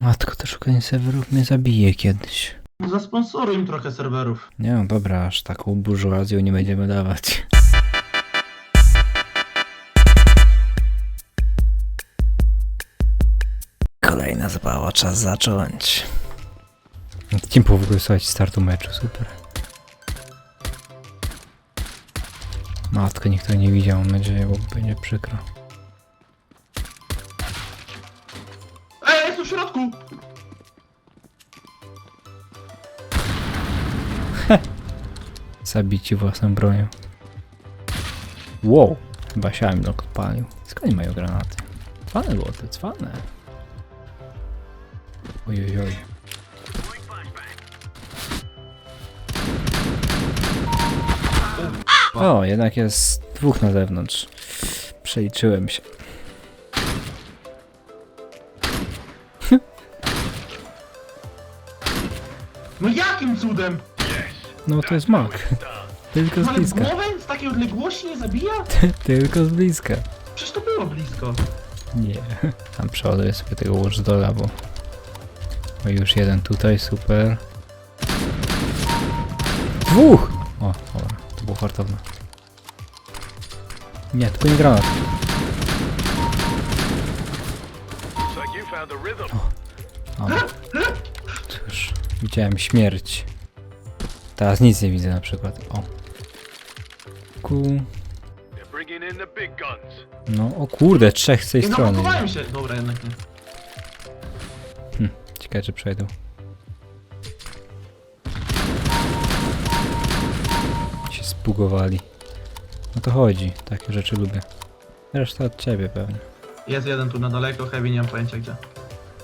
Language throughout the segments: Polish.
Matko, to szukanie serwerów mnie zabije kiedyś. Zasponsoruj im trochę serwerów. Nie no dobra, aż taką burżuazją nie będziemy dawać. Kolejna zabawa, czas zacząć. Team w ogóle słuchać startu meczu, super. Matko, nikt tego nie widział, mam nadzieję, bo będzie przykro. W środku! Zabici własną bronią. Wow, chyba siałem blok odpalił. Skąd mają granaty? Cwane było to, cwane. Ojojoj. O, jednak jest dwóch na zewnątrz. Przeliczyłem się. No jakim cudem? No to jest mak. Tylko z ale w bliska. głowę z takiej odległości nie zabija? Tylko z bliska. Przecież to było blisko. Nie. Tam przeładuję sobie tego watchdoga, bo... O, już jeden tutaj, super. Dwóch! O, dobra, to było fartowne. Nie, tylko nie granat. O. Widziałem śmierć. Teraz nic nie widzę na przykład. O. Ku... No, o kurde, trzech z tej Nie strony. zablokowałem się. Dobra, jednak nie. Ciekawe, czy przejdą. Się spugowali. No to chodzi, takie rzeczy lubię. Reszta od ciebie pewnie. Jest jeden tu na daleko, heavy, nie mam pojęcia gdzie.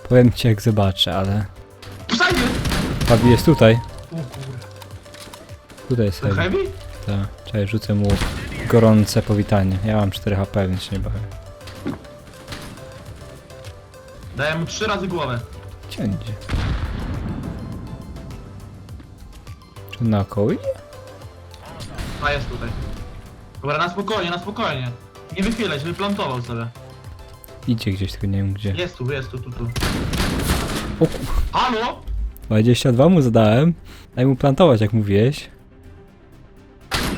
Powiem ci jak zobaczę, ale... Posajdzie! Fabi jest tutaj. O kurde. Tutaj jest Ten heavy. Tak, czekaj, rzucę mu gorące powitanie. Ja mam 4 HP, więc się nie bawię. Daję mu trzy razy głowę. Ciędzie. Czy na około idzie? A jest tutaj. Dobra, na spokojnie, na spokojnie. Nie wychylać, wyplantował sobie. Idzie gdzieś, tylko nie wiem gdzie. Jest tu, jest tu, tu, tu. O. Halo? 22 mu zadałem. Daj mu plantować, jak mówiłeś. Fun.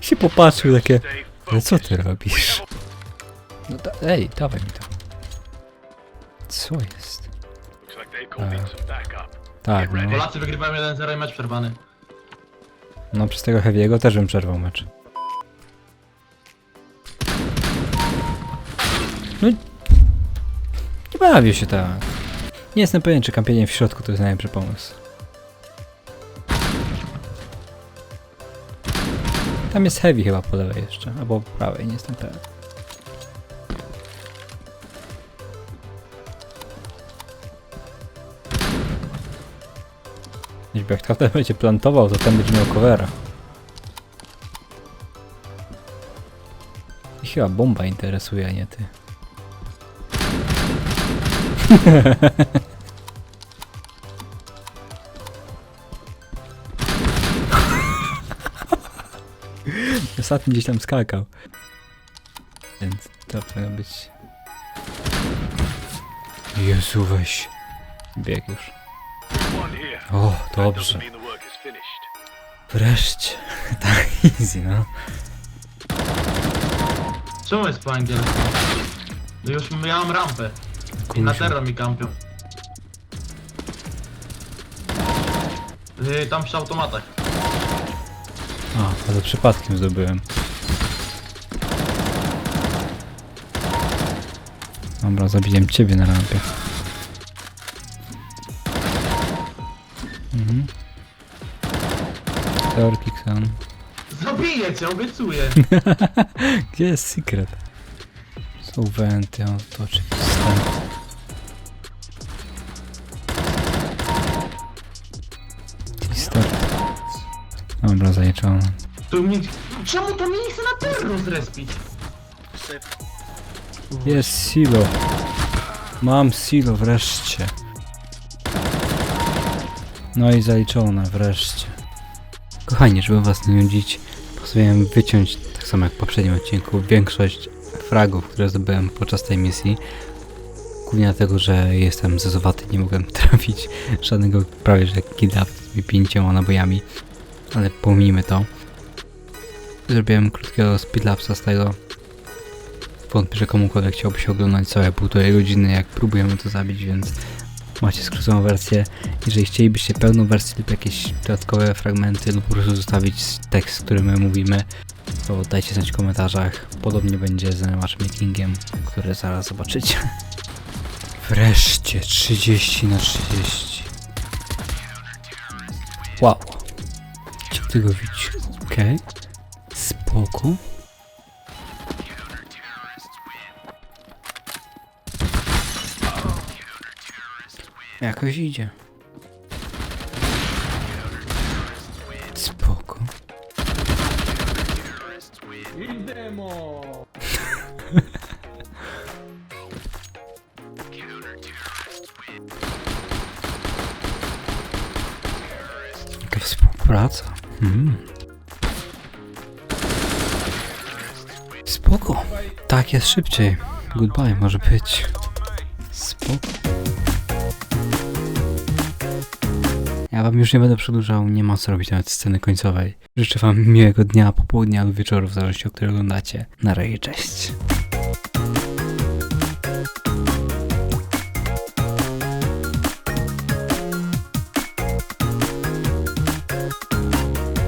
się popatrzył takie... Ale co ty robisz? No da, ej, dawaj mi to. Co jest? Tak, no. Polacy wygrywają 1-0 i mecz przerwany. No przez tego Heavy'ego też bym przerwał mecz. No... Nie bawię się tak. Nie jestem pewien, czy kampienie w środku to jest najlepszy pomysł. Tam jest Heavy chyba po lewej jeszcze, albo po prawej, nie jestem pewien. Jeśli jak tamten będzie plantował, to ten będzie miał covera. I chyba bomba interesuje, a nie ty. Ostatni gdzieś tam skakał. Więc to powinno być... Jezu, weź. Bieg już. O, dobrze. Wreszcie. tak easy, no. Czemu jest po angielsku? No już miałem rampę. I na terror mi kampią. Yy, tam przy automatach. A, ale przypadkiem zdobyłem. Dobra, zabiłem ciebie na rampie. Mhm. Teorki Xan. Zabiję cię, obiecuję. Gdzie jest secret? Są wenty, o to oczywiste. Dobra, zaliczone. Tu mnie... Czemu to mnie nie chce na terror zrespić? Jest silo. Mam silo wreszcie. No i zaliczone wreszcie. Kochani, żeby was nie nudzić, postanowiłem wyciąć, tak samo jak w poprzednim odcinku, większość fragów, które zdobyłem podczas tej misji. Głównie dlatego, że jestem zezowaty, nie mogłem trafić żadnego prawie że killa z tymi pięcioma nabojami. Ale pomijmy to. Zrobiłem krótkiego speedlapsa z tego. Wątpię, że komukolwiek chciałby się oglądać całe półtorej godziny, jak próbujemy to zabić, więc macie skróconą wersję. Jeżeli chcielibyście pełną wersję lub jakieś dodatkowe fragmenty lub po prostu zostawić tekst, który my mówimy, to dajcie znać w komentarzach. Podobnie będzie z matchmakingiem, który zaraz zobaczycie. Wreszcie 30 na 30. Wow. Gdzie ty go widzisz? Okej. Spoko. Jakoś idzie. Spoko. Jaka współpraca. Hmm. Spoko. Tak jest szybciej. Goodbye może być. Spoko. Ja wam już nie będę przedłużał, nie ma co robić nawet sceny końcowej. Życzę wam miłego dnia, popołudnia lub wieczoru, w zależności o której oglądacie. Na razie, cześć.